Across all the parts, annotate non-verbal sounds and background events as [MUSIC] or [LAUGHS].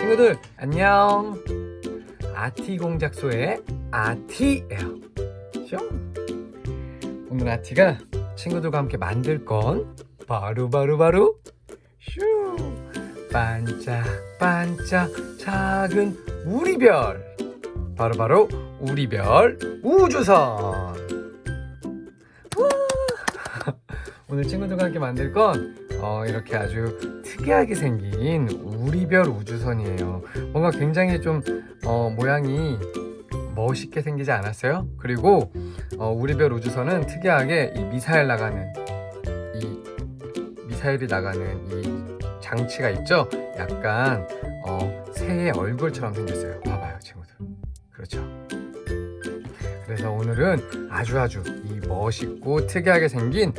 친구들 안녕. 아티 공작소의 아티예요. 뿅 오늘 아티가 친구들과 함께 만들 건 바로 바로 바로 슈 반짝반짝 작은 우리별. 바로 바로 우리별 우주선. 우! [LAUGHS] 오늘 친구들과 함께 만들 건 어, 이렇게 아주 특이하게 생긴 우리별 우주선이에요. 뭔가 굉장히 좀 어, 모양이 멋있게 생기지 않았어요? 그리고 어, 우리별 우주선은 특이하게 이 미사일 나가는 이 미사일이 나가는 이 장치가 있죠? 약간 어, 새의 얼굴처럼 생겼어요. 봐봐요, 친구들. 그렇죠? 그래서 오늘은 아주 아주 이 멋있고 특이하게 생긴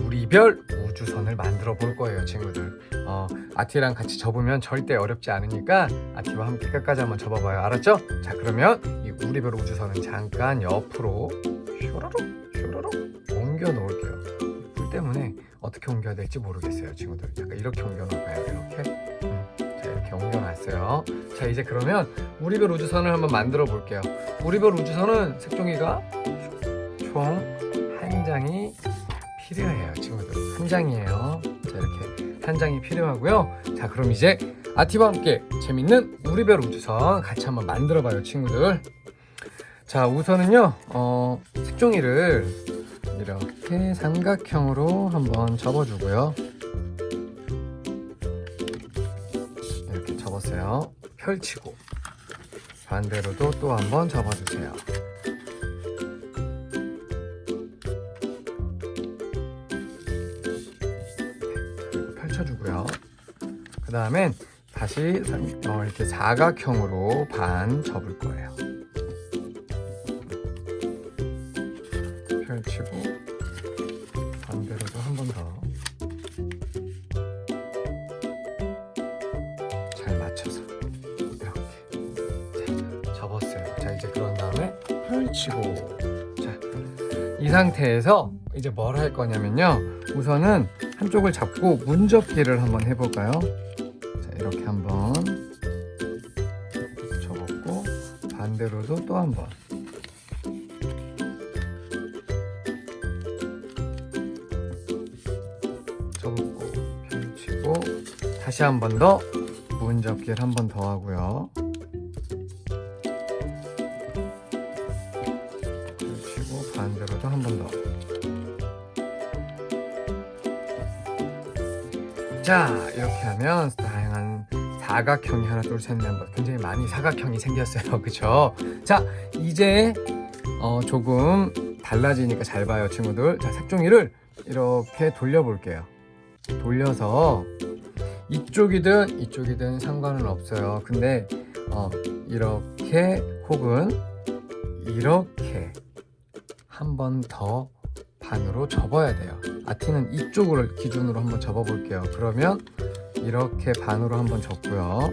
우리별 우주선을 만들어 볼 거예요, 친구들. 어, 아티랑 같이 접으면 절대 어렵지 않으니까 아티와 함께 끝까지 한번 접어봐요. 알았죠? 자, 그러면 이 우리별 우주선은 잠깐 옆으로 슈로록 슈로록 옮겨 놓을게요. 불 때문에 어떻게 옮겨야 될지 모르겠어요, 친구들. 잠깐 이렇게 옮겨 놓을까요? 이렇게. 음, 자, 이렇게 옮겨놨어요. 자, 이제 그러면 우리별 우주선을 한번 만들어 볼게요. 우리별 우주선은 색종이가 총 한 장이 필요해요, 친구들. 한 장이에요. 자, 이렇게 한 장이 필요하고요. 자, 그럼 이제 아티와 함께 재밌는 우리별 우주선 같이 한번 만들어 봐요, 친구들. 자, 우선은요, 어, 색종이를 이렇게 삼각형으로 한번 접어주고요. 이렇게 접었어요. 펼치고 반대로도 또 한번 접어주세요. 다음엔 다시 삼- 어, 이렇게 사각형으로 반 접을 거예요. 펼치고 반대로도 한 번 더. 펼치고 자 이 상태에서 이제 뭘 할 거냐면요. 우선은 한쪽을 잡고 문접기를 한번 해볼까요? 자 이렇게 한번 접었고 반대로도 또 한 번. 접고 펼치고 다시 한 번 더 문접기를 한 번 더 하고요. 펼치고 반대로도 한 번 더. 자 이렇게 하면 다양한 사각형이 하나 둘셋넷 번. 굉장히 많이 사각형이 생겼어요. [LAUGHS] 그쵸? 자 이제 어, 조금 달라지니까 잘 봐요 친구들. 자 색종이를 이렇게 돌려 볼게요. 돌려서 이쪽이든 이쪽이든 상관은 없어요. 근데 어, 이렇게 혹은 이렇게 한 번 더 반으로 접어야 돼요. 아티는 이쪽을 기준으로 한번 접어 볼게요. 그러면 이렇게 반으로 한번 접고요.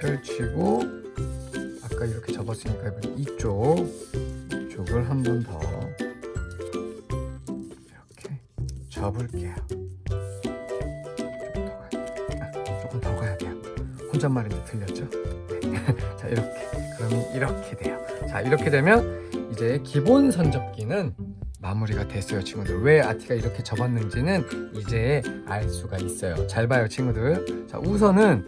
펼치고 아까 이렇게 접었으니까 이번에 이쪽 이쪽을 한 번 더 이렇게 접을게요. 조금 더 가야, 아, 돼요. 혼잣말인데 틀렸죠? [LAUGHS] 자 이렇게. 그러면 이렇게 돼요. 자 이렇게 되면 이제 기본 선접기는 마무리가 됐어요 친구들. 왜 아티가 이렇게 접었는지는 이제 알 수가 있어요. 잘 봐요 친구들. 자 우선은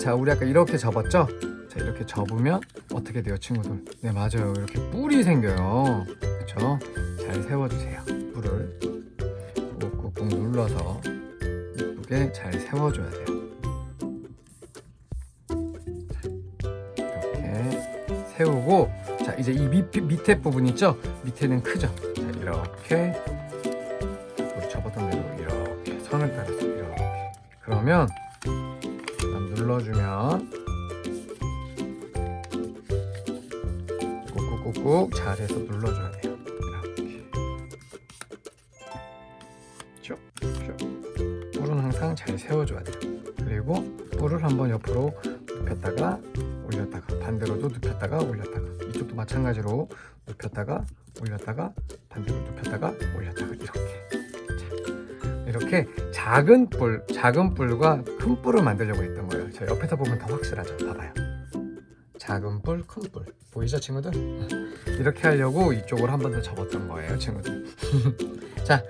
자 우리 아까 이렇게 접었죠? 자 이렇게 접으면 어떻게 돼요 친구들? 네 맞아요. 이렇게 뿔이 생겨요. 그렇죠 잘 세워주세요. 뿔을 꾹꾹꾹 눌러서 이쁘게 잘 세워줘야 돼요 이제 이 밑, 밑에 부분 있죠? 밑에는 크죠? 자 이렇게 우리 접었던 대로 이렇게 선을 따라서 이렇게. 그러면 눌러주면 꾹꾹꾹꾹 잘해서 눌러줘야 돼요. 이렇게. 쭉쭉. 뿔은 항상 잘 세워줘야 돼요. 그리고 뿔을 한번 옆으로 눕혔다가 올렸다가 반대로도 눕혔다가 올렸다가 이쪽도 마찬가지로 눕혔다가 올렸다가 반대로 눕혔다가 올렸다가 이렇게. 자, 이렇게 작은 뿔 작은 뿔과 큰 뿔을 만들려고 했던 거예요. 저 옆에서 보면 더 확실하죠. 봐봐요. 작은 뿔 큰 뿔. 보이죠 친구들? 이렇게 하려고 이쪽으로 한 번 더 접었던 거예요 친구들. [LAUGHS] 자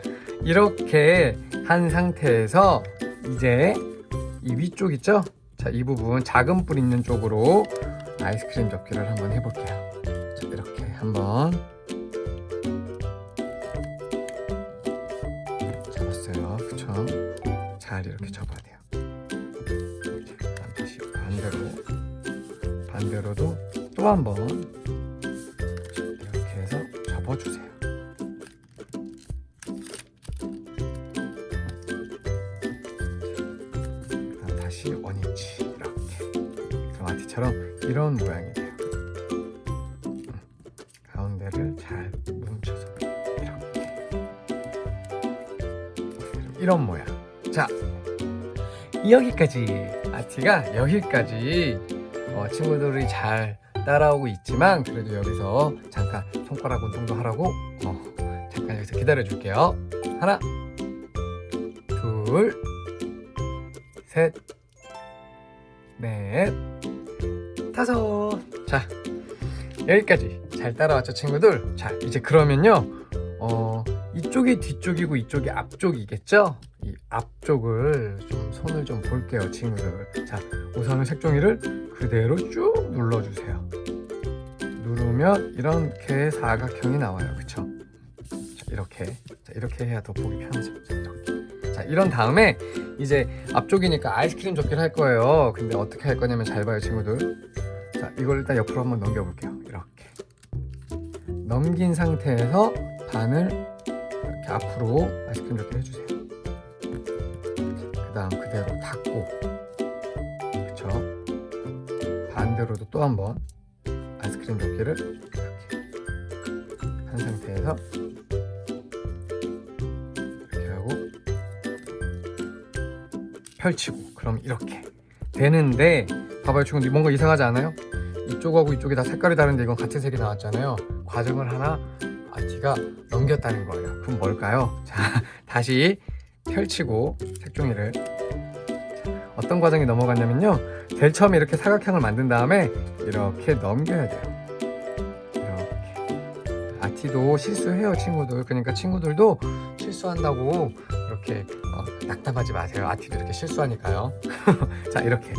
이렇게 한 상태에서 이제 이 위쪽 있죠? 자 이 부분 작은 뿔 있는 쪽으로 아이스크림 접기를 한번 해볼게요. 자 이렇게 한번 접었어요. 그쵸? 잘 이렇게 접어야 돼요. 자, 다시 반대로 반대로도 또 한번 이렇게 해서 접어주세요. 다시 원위치 이렇게. 그마티처럼 이런 모양이 돼요 이런 모양. 자 여기까지. 아티가 여기까지. 어, 친구들이 잘 따라오고 있지만 그래도 여기서 잠깐 손가락 운동도 하라고 어, 잠깐 여기서 기다려 줄게요. 하나 둘 셋 넷 다섯. 자 여기까지. 잘 따라왔죠 친구들? 자 이제 그러면요. 어 이쪽이 뒤쪽이고 이쪽이 앞쪽이겠죠? 이 앞쪽을 좀 손을 좀 볼게요 친구들 자 우선은 색종이를 그대로 쭉 눌러주세요. 누르면 이렇게 사각형이 나와요. 그쵸? 자, 이렇게. 자, 이렇게 해야 더 보기 편하죠. 자, 이렇게. 자 이런 다음에 이제 앞쪽이니까 아이스크림 접기를 할 거예요. 근데 어떻게 할 거냐면 잘 봐요 친구들. 자 이걸 일단 옆으로 한번 넘겨볼게요. 이렇게. 넘긴 상태에서 반을 앞으로 아이스크림 접기를 해주세요. 그 다음 그대로 닫고. 그쵸? 반대로도 또 한번 아이스크림 접기를 이렇게 한 상태에서 이렇게 하고 펼치고. 그럼 이렇게. 되는데 봐봐요. 친구들 뭔가 이상하지 않아요? 이쪽하고 이쪽이 다 색깔이 다른데 이건 같은 색이 나왔잖아요. 과정을 하나 아티가 넘겼다는 거예요. 그럼 뭘까요? 자 [LAUGHS] 다시 펼치고 색종이를. 자, 어떤 과정이 넘어갔냐면요. 제일 처음에 이렇게 사각형을 만든 다음에 이렇게 넘겨야 돼요. 이렇게. 아티도 실수해요 친구들. 그러니까 친구들도 실수한다고 이렇게 어, 낙담하지 마세요. 아티도 이렇게 실수하니까요. [LAUGHS] 자 이렇게.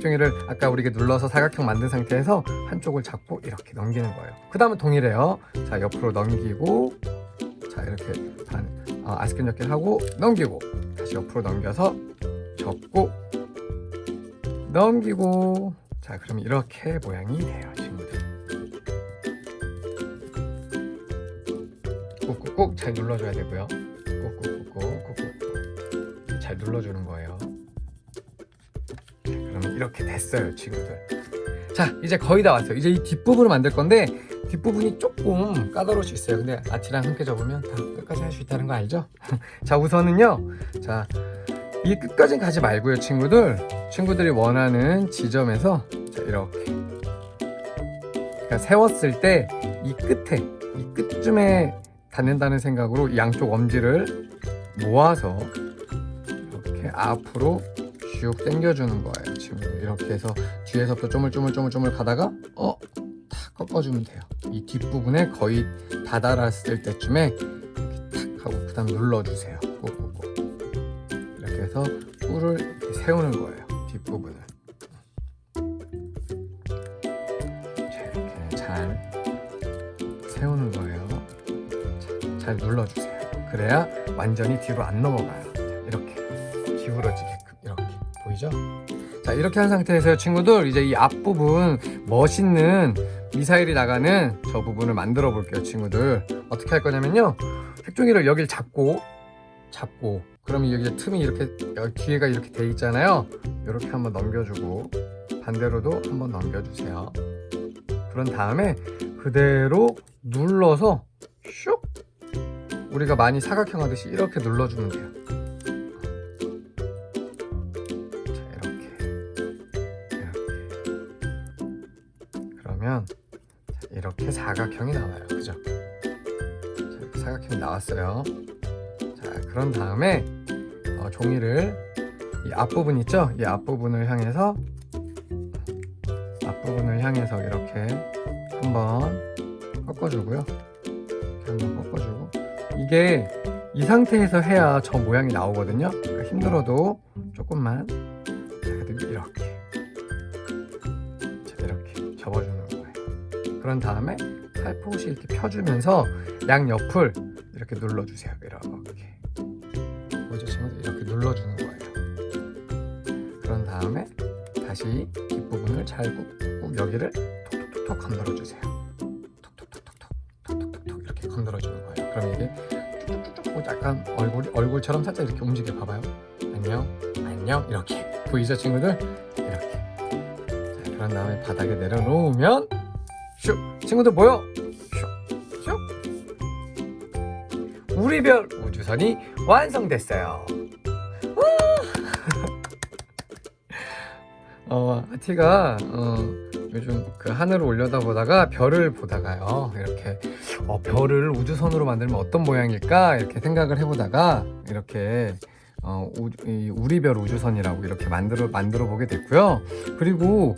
색종이를 아까 우리가 눌러서 사각형 만든 상태에서 한쪽을 잡고 이렇게 넘기는 거예요. 그 다음은 동일해요. 자 옆으로 넘기고 자 이렇게 반 어, 아이스크림 접기를 하고 넘기고 다시 옆으로 넘겨서 접고 넘기고. 자 그럼 이렇게 모양이 돼요 친구들. 꾹꾹꾹 잘 눌러줘야 되고요. 꾹꾹꾹꾹 꾹꾹 잘 눌러주는 거예요. 자, 그러면 이렇게 됐어요 친구들. 자 이제 거의 다 왔어요. 이제 이 뒷부분을 만들 건데 뒷부분이 조금 까다로울 수 있어요 근데 아티랑 함께 접으면 다 끝까지 할 수 있다는 거 알죠? [LAUGHS] 자 우선은요 자 이 끝까지는 가지 말고요 친구들 친구들이 원하는 지점에서 자 이렇게 그러니까 세웠을 때 이 끝에 이 끝쯤에 닿는다는 생각으로 이 양쪽 엄지를 모아서 이렇게 앞으로 쭉 당겨주는 거예요 친구들 이렇게 해서 뒤에서부터 쪼물쪼물쪼물쪼물 가다가 어? 탁 꺾어주면 돼요. 이 뒷부분에 거의 다다랐을 때쯤에 이렇게 탁 하고 그 다음 눌러주세요. 꼭꼭꼭. 이렇게 해서 뿔을 이렇게 세우는 거예요 뒷부분을. 자 이렇게 잘 세우는 거예요. 자, 잘 눌러주세요. 그래야 완전히 뒤로 안 넘어가요. 자, 이렇게 기울어지게끔 이렇게. 보이죠? 자 이렇게 한 상태에서 친구들. 이제 이 앞부분 멋있는 미사일이 나가는 저 부분을 만들어 볼게요 친구들. 어떻게 할 거냐면요. 색종이를 여길 잡고 잡고. 그러면 여기 틈이 이렇게 뒤에가 이렇게 돼 있잖아요. 이렇게 한번 넘겨주고 반대로도 한번 넘겨주세요. 그런 다음에 그대로 눌러서 슉! 우리가 많이 사각형 하듯이 이렇게 눌러주면 돼요 나왔어요. 자, 그런 다음에 어, 종이를 이 앞부분 있죠? 이 앞부분을 향해서 앞부분을 향해서 이렇게 한번 꺾어주고요. 이렇게 한번 꺾어주고 이게 이 상태에서 해야 저 모양이 나오거든요. 그러니까 힘들어도 조금만 이렇게 자, 이렇게 접어주는 거예요. 그런 다음에 살포시 이렇게 펴주면서 양 옆을 이렇게 눌러주세요. 이렇게 친구들 이렇게 눌러주는 거예요. 그런 다음에 다시 뒷부분을 잘 꾹꾹 여기를 톡톡톡톡 건드려주세요. 톡톡톡톡톡 톡톡톡톡 이렇게 건드려주는 거예요. 그럼 이게 쭉쭉쭉 약간 얼굴 얼굴처럼 살짝 이렇게 움직여 봐봐요. 안녕, 안녕 이렇게 보이죠 친구들? 이렇게. 자 그런 다음에 바닥에 내려놓으면 슉 친구들 보여? 우리별 우주선이 완성됐어요. [LAUGHS] 어, 아티가 어, 요즘 그 하늘을 올려다보다가 별을 보다가요 이렇게 어, 별을 우주선으로 만들면 어떤 모양일까 이렇게 생각을 해보다가 이렇게 어, 우, 이 우리별 우주선이라고 이렇게 만들어 만들어 보게 됐고요. 그리고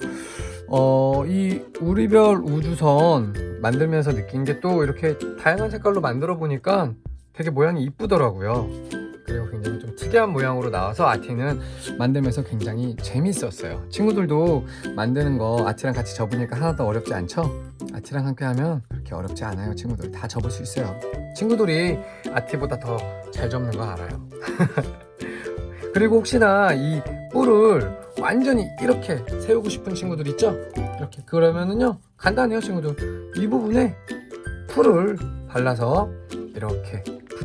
어, 이 우리별 우주선 만들면서 느낀 게 또 이렇게 다양한 색깔로 만들어 보니까 되게 모양이 이쁘더라고요. 그리고 굉장히 좀 특이한 모양으로 나와서 아티는 만들면서 굉장히 재밌었어요. 친구들도 만드는 거 아티랑 같이 접으니까 하나도 어렵지 않죠? 아티랑 함께 하면 그렇게 어렵지 않아요, 친구들. 다 접을 수 있어요. 친구들이 아티보다 더 잘 접는 거 알아요. [LAUGHS] 그리고 혹시나 이 뿔을 완전히 이렇게 세우고 싶은 친구들 있죠? 이렇게 그러면은요 간단해요 친구들 이 부분에 풀을 발라서 이렇게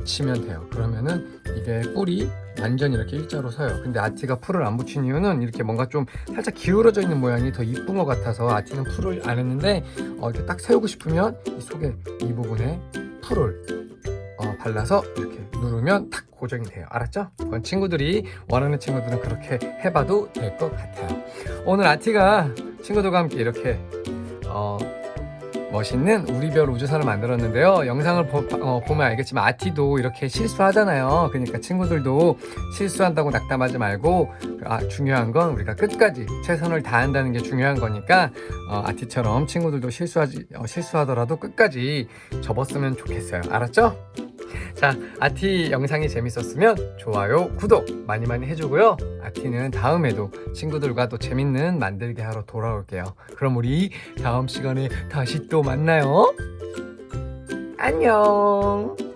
붙이면 돼요 그러면은 이게 뿔이 완전 이렇게 일자로 서요 근데 아티가 풀을 안 붙인 이유는 이렇게 뭔가 좀 살짝 기울어져 있는 모양이 더 이쁜 것 같아서 아티는 풀을 안 했는데 어, 이렇게 딱 세우고 싶으면 이 속에 이 부분에 풀을 어, 발라서 이렇게 누르면 딱 고정이 돼요. 알았죠? 그건 친구들이 원하는 친구들은 그렇게 해봐도 될 것 같아요. 오늘 아티가 친구들과 함께 이렇게 어, 멋있는 우리별 우주선을 만들었는데요. 영상을 보, 면 알겠지만 아티도 이렇게 실수하잖아요. 그러니까 친구들도 실수한다고 낙담하지 말고 아, 중요한 건 우리가 끝까지 최선을 다한다는 게 중요한 거니까 어, 아티처럼 친구들도 실수하지 어, 실수하더라도 끝까지 접었으면 좋겠어요. 알았죠? 자, 아티 영상이 재밌었으면 좋아요, 구독 많이 많이 해주고요. 아티는 다음에도 친구들과 또 재밌는 만들기 하러 돌아올게요. 그럼 우리 다음 시간에 다시 또 만나요. 안녕.